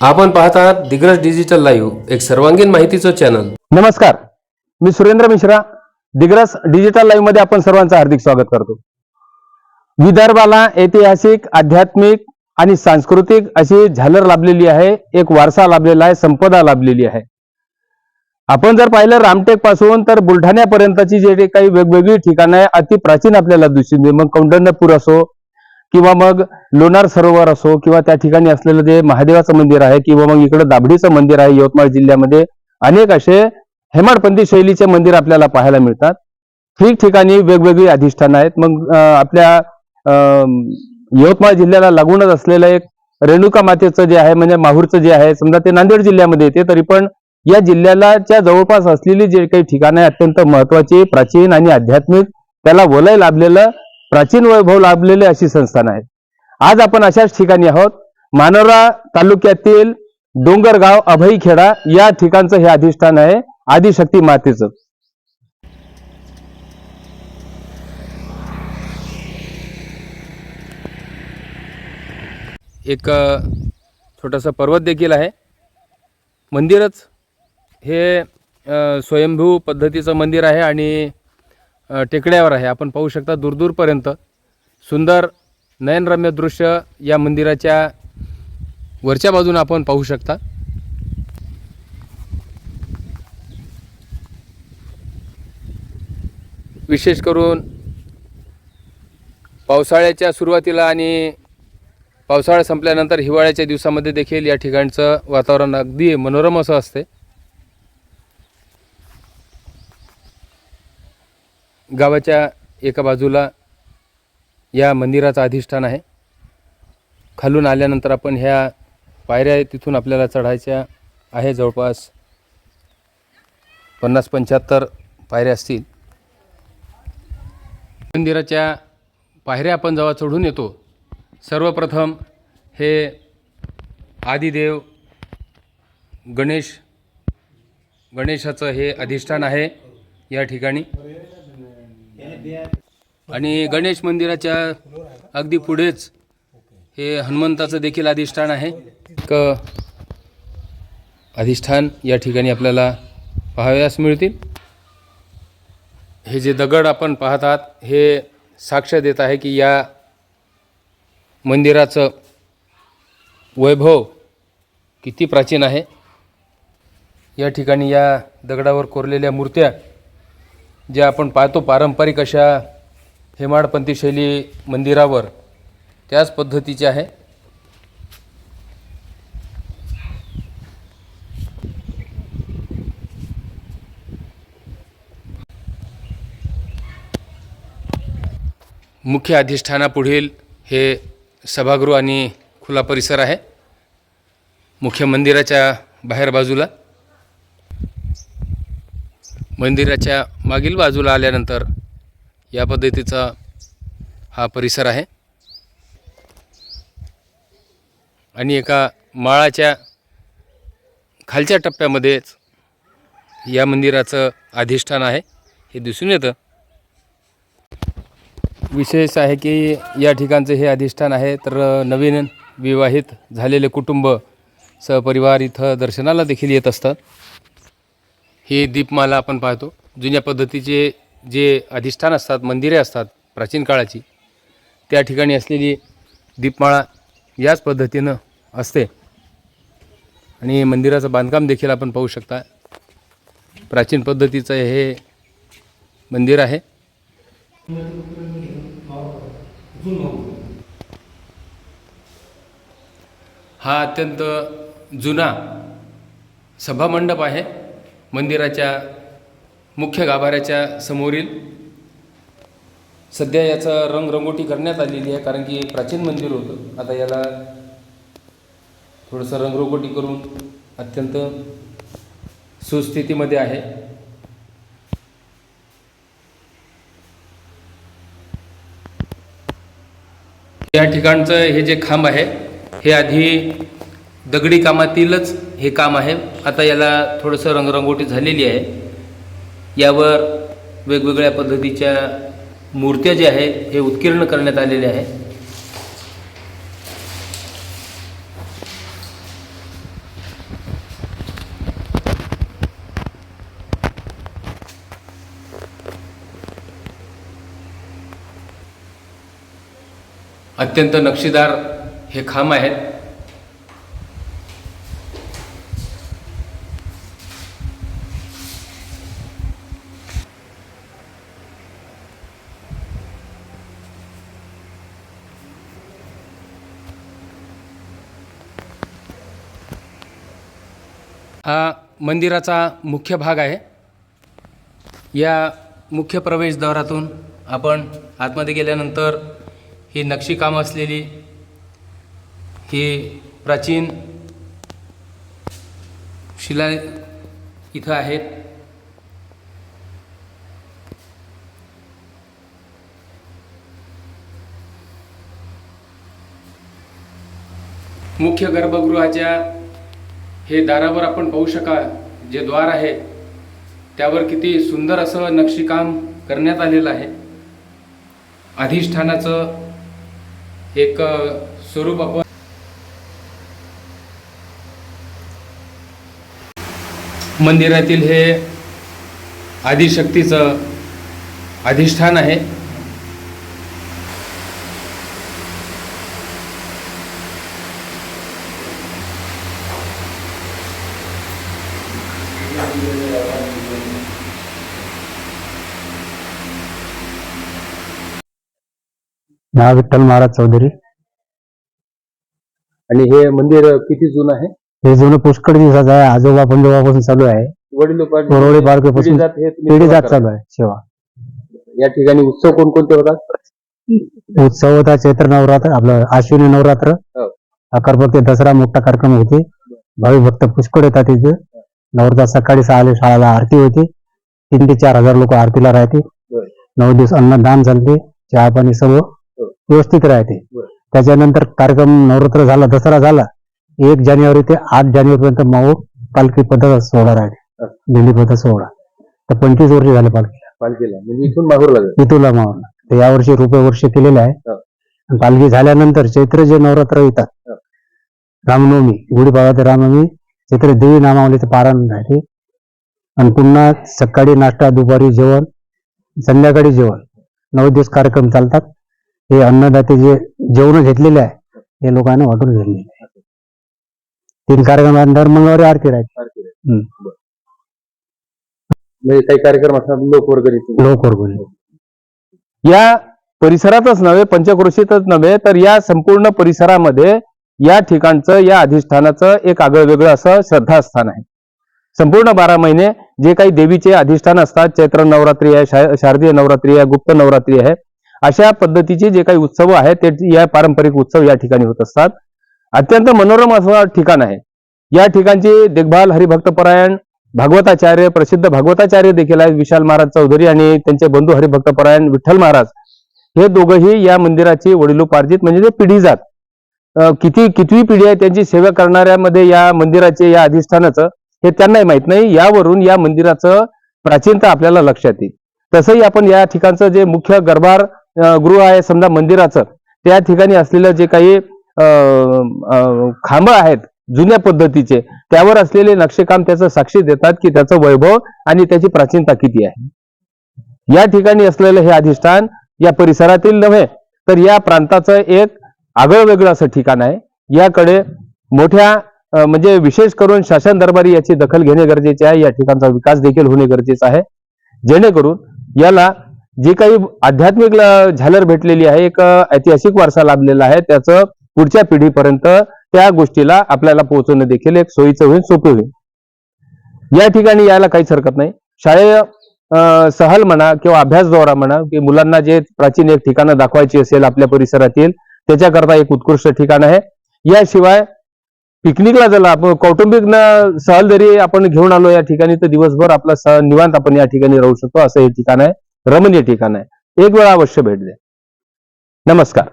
आपण पाहत आहात दिग्रज डिजिटल लाईव्ह एक सर्वांगीण माहितीचं चॅनल नमस्कार. मी सुरेंद्र मिश्रा दिग्रस डिजिटल लाईव्हमध्ये आपण सर्वांचं हार्दिक स्वागत करतो. विदर्भाला ऐतिहासिक आध्यात्मिक आणि सांस्कृतिक अशी झालर लाभलेली आहे एक वारसा लाभलेला आहे संपदा लाभलेली आहे. आपण जर पाहिलं रामटेकपासून तर बुलढाण्यापर्यंतची जे काही वेगवेगळी ठिकाणं आहे अति प्राचीन आपल्याला दिसून मग कौंडण्यपूर असो किंवा मग लोणार सरोवर असो किंवा त्या ठिकाणी असलेलं जे महादेवाचं मंदिर आहे किंवा मग इकडं दाभडीचं मंदिर आहे यवतमाळ जिल्ह्यामध्ये अनेक असे हेमाडपंथी शैलीचे मंदिर आपल्याला पाहायला मिळतात. ठिकठिकाणी वेगवेगळी अधिष्ठानं आहेत. मग आपल्या यवतमाळ जिल्ह्याला लागूनच असलेलं एक रेणुका मातेचं जे आहे म्हणजे माहूरचं जे आहे समजा ते नांदेड जिल्ह्यामध्ये येते तरी पण या जिल्ह्यालाच्या जवळपास असलेली जे काही ठिकाणं आहे अत्यंत महत्वाची प्राचीन आणि आध्यात्मिक त्याला वलय लाभलेलं प्राचीन वैभव लाभलेले अशी संस्थान आहे आज आपण अशाच ठिकाणी आहोत. मानोरा तालुक्यातील डोंगरगाव अभईखेडा या ठिकाणचं हे अधिष्ठान आहे. आदिशक्ती मातेचं. एक छोटासा छोटंसं पर्वत देखील आहे. मंदिरच हे स्वयंभू पद्धतीचं मंदिर आहे आणि टेकड्यावर आहे. आपण पाहू शकता दूरदूरपर्यंत सुंदर नयनरम्य दृश्य या मंदिराच्या वरच्या बाजूने आपण पाहू शकता. विशेष करून पावसाळ्याच्या सुरुवातीला आणि पावसाळा संपल्यानंतर हिवाळ्याच्या दिवसामध्ये देखील या ठिकाणचं वातावरण अगदी मनोरम असं असते. गावाच्या एका बाजूला या मंदिराचं अधिष्ठान आहे. खालून आल्यानंतर आपण ह्या पायऱ्या तिथून आपल्याला चढायच्या आहे. जवळपास पन्नास पंच्याहत्तर पायऱ्या असतील. मंदिराच्या पायऱ्या आपण जेव्हा चढून येतो सर्वप्रथम हे आदिदेव गणेश गणेशाचं हे अधिष्ठान आहे या ठिकाणी. आणि गणेश मंदिराच्या अगदी पुढेच हे हनुमंताचं देखील अधिष्ठान आहे. एक अधिष्ठान या ठिकाणी आपल्याला पाहाव्यास मिळतील. हे जे दगड आपण पाहत आहात हे साक्ष देत आहे की या मंदिराचं वैभव किती प्राचीन आहे. या ठिकाणी या दगडावर कोरलेल्या मूर्त्या ज्या आपण पाहतो पारंपरिक अशा हेमाडपंथी शैली मंदिरावर त्याच पद्धतीचे आहे. मुख्य अधिष्ठानापुढील हे सभागृह आणि खुला परिसर आहे. मुख्य मंदिराच्या बाहेर बाजूला मंदिराच्या मागील बाजूला आल्यानंतर या पद्धतीचा हा परिसर आहे. आणि एका माळाच्या खालच्या टप्प्यामध्येच या मंदिराचं अधिष्ठान आहे. हे दिसून येतं. विशेष आहे की या ठिकाणचं हे अधिष्ठान आहे. तर नवीन विवाहित झालेले कुटुंब सहपरिवार इथं दर्शनाला देखील येत असतात ही दीपमाला आपण पाहतो. जुन्या पद्धतीचे जे अधिष्ठान असतात मंदिरे असतात प्राचीन काळाची त्या ठिकाणी असलेली दीपमाळा याच पद्धतीनं असते. आणि मंदिराचं बांधकाम देखील आपण पाहू शकता. प्राचीन पद्धतीचं हे मंदिर आहे. हा अत्यंत जुना सभामंडप आहे. मंदिराच्या मुख्य गाभाऱ्याच्या समोरील सध्या याचं रंगरंगोटी करण्यात आलेली आहे कारण की प्राचीन मंदिर होतं. आता याला थोडंसं रंगरंगोटी करून अत्यंत सुस्थितीमध्ये आहे. या ठिकाणचं हे जे खांब आहे हे आधी दगडी कामातीलच हे काम आहे. आता याला थोडंसं रंगरंगोटी झालेली आहे. यावर वेगवेगळ्या पद्धतीच्या मूर्त्या ज्या आहेत हे उत्कीर्ण करण्यात आलेले आहे. अत्यंत नक्षीदार हे खांब आहेत. हा मंदिराचा मुख्य भाग आहे. या मुख्य प्रवेशद्वारातून आपण आतमध्ये गेल्यानंतर ही नक्षीकाम असलेली ही प्राचीन शिला इथं आहेत. मुख्य गर्भगृहाच्या हे दारावर आपण पाहू शकाल. जे द्वार आहे त्यावर किती सुंदर असं नक्षीकाम करण्यात आलेलं आहे. अधिष्ठानाचं एक स्वरूप आपण मंदिरातील हे आदिशक्तीचं अधिष्ठान आहे. नाव विठ्ठल महाराज चौधरी. आणि हे मंदिर किती जुनं आहे? हे जुनं पुष्कळ दिवसाचं आहे. आजोबा पंजोबापासून चालू आहे. वडील पालखीपासून पिढी जात चालू आहे सेवा. या ठिकाणी उत्सव कोणकोणते होतात? उत्सव होता चैत्र नवरात्र आपलं आश्विनी नवरात्र. हो. अकरपक्ती दसरा मोठा कार्यक्रम होते. भावी भक्त पुष्कळ येतात तिथे. नवरात्र सकाळी सहाला शाळेला आरती होती. तीन ते चार हजार लोक आरतीला राहते बरं. नऊ दिवस अन्नदान चालते चहा पाणी सर्व. व्यवस्थित राहते. त्याच्यानंतर कार्यक्रम नवरात्र झाला दसरा झाला एक जानेवारी ते आठ जानेवारी पर्यंत माऊर पालखी पद्धत सोहळा राहते. दिंडी पद्धत सोहळा. तर पंचवीस वर्ष झाले पालखीला. पालखीला. म्हणजे इथून माहूरला जाईल इथुला तर यावर्षी रुपये वर्ष केलेलं आहे. पालखी झाल्यानंतर चैत्र जे नवरात्र येतात. रामनवमी गुढीपाडवा ते रामनवमी चैत्र देवी नामावलीचं पारण राहते. आणि पुन्हा सकाळी नाश्ता दुपारी जेवण संध्याकाळी जेवण. नऊ दिवस कार्यक्रम चालतात. हे अन्नदाते जे जेवण घेतलेले आहे हे लोकांना वाटून घेतलेले आहे. तीन कार्यक्रम दर मंगळवारी आरती राहते. हम्म. म्हणजे काही कार्यक्रम असतात लोक वर्गणी. लोक वर्गणी. या परिसरातच नव्हे पंचक्रोशीतच नव्हे तर या संपूर्ण परिसरामध्ये या ठिकाणचं या अधिष्ठानाचं एक आगळं वेगळं असं श्रद्धास्थान आहे. संपूर्ण बारा महिने जे काही देवीचे अधिष्ठान असतात चैत्र नवरात्री आहे शा- शारदीय नवरात्री आहे गुप्त नवरात्री आहे अशा पद्धतीचे जे काही उत्सव आहेत ते या पारंपरिक उत्सव या ठिकाणी होत असतात. अत्यंत मनोरम असं ठिकाण आहे. या ठिकाणची देखभाल हरिभक्तपरायण भागवताचार्य प्रसिद्ध भागवताचार्य देखील आहेत विशाल महाराज चौधरी आणि त्यांचे बंधू हरिभक्तपरायण विठ्ठल महाराज. हे दोघंही या मंदिराचे वडिलोपार्जित म्हणजे ते पिढी जात. किती कितवी पिढी आहे त्यांची सेवा करणाऱ्यामध्ये या मंदिराचे या अधिष्ठानाचं हे त्यांनाही माहीत नाही. यावरून या मंदिराचं प्राचीनता आपल्याला लक्षात येईल. तसंही आपण या ठिकाणचं जे मुख्य गरबार गृह आहे समजा मंदिराचं त्या ठिकाणी असलेलं जे काही अं, खांब आहेत जुन्या पद्धतीचे त्यावर असलेले नक्षीकाम त्याचं साक्षी देतात की त्याचं वैभव आणि त्याची प्राचीनता किती आहे. या ठिकाणी असलेलं हे अधिष्ठान या परिसरातील नव्हे तर या प्रांताचं एक आगळं वेगळं असं ठिकाण आहे. याकडे मोठ्या म्हणजे विशेष करून शासन दरबारी याची दखल घेणे गरजेचे आहे. या ठिकाणचा विकास देखील होणे गरजेचं आहे. जेणेकरून याला जी काही आध्यात्मिक झालर भेटलेली आहे एक ऐतिहासिक वारसा लाभलेला आहे त्याचं पुढच्या पिढीपर्यंत त्या गोष्टीला आपल्याला पोहोचवणं देखील एक सोयीचं होईल सोपे होईल. या ठिकाणी यायला काहीच हरकत नाही. शाळेय सहल म्हणा किंवा अभ्यास दौरा म्हणा की मुलांना जे प्राचीन एक ठिकाणं दाखवायची असेल आपल्या परिसरातील त्याच्याकरता एक उत्कृष्ट ठिकाण आहे. याशिवाय पिकनिकला जर आपण कौटुंबिक सहल जरी आपण घेऊन आलो या ठिकाणी तर दिवसभर आपला सह निवांत आपण या ठिकाणी राहू शकतो असं हे ठिकाण आहे. रमणीय ठिकाण आहे. एक वेळा अवश्य भेट द्या. नमस्कार.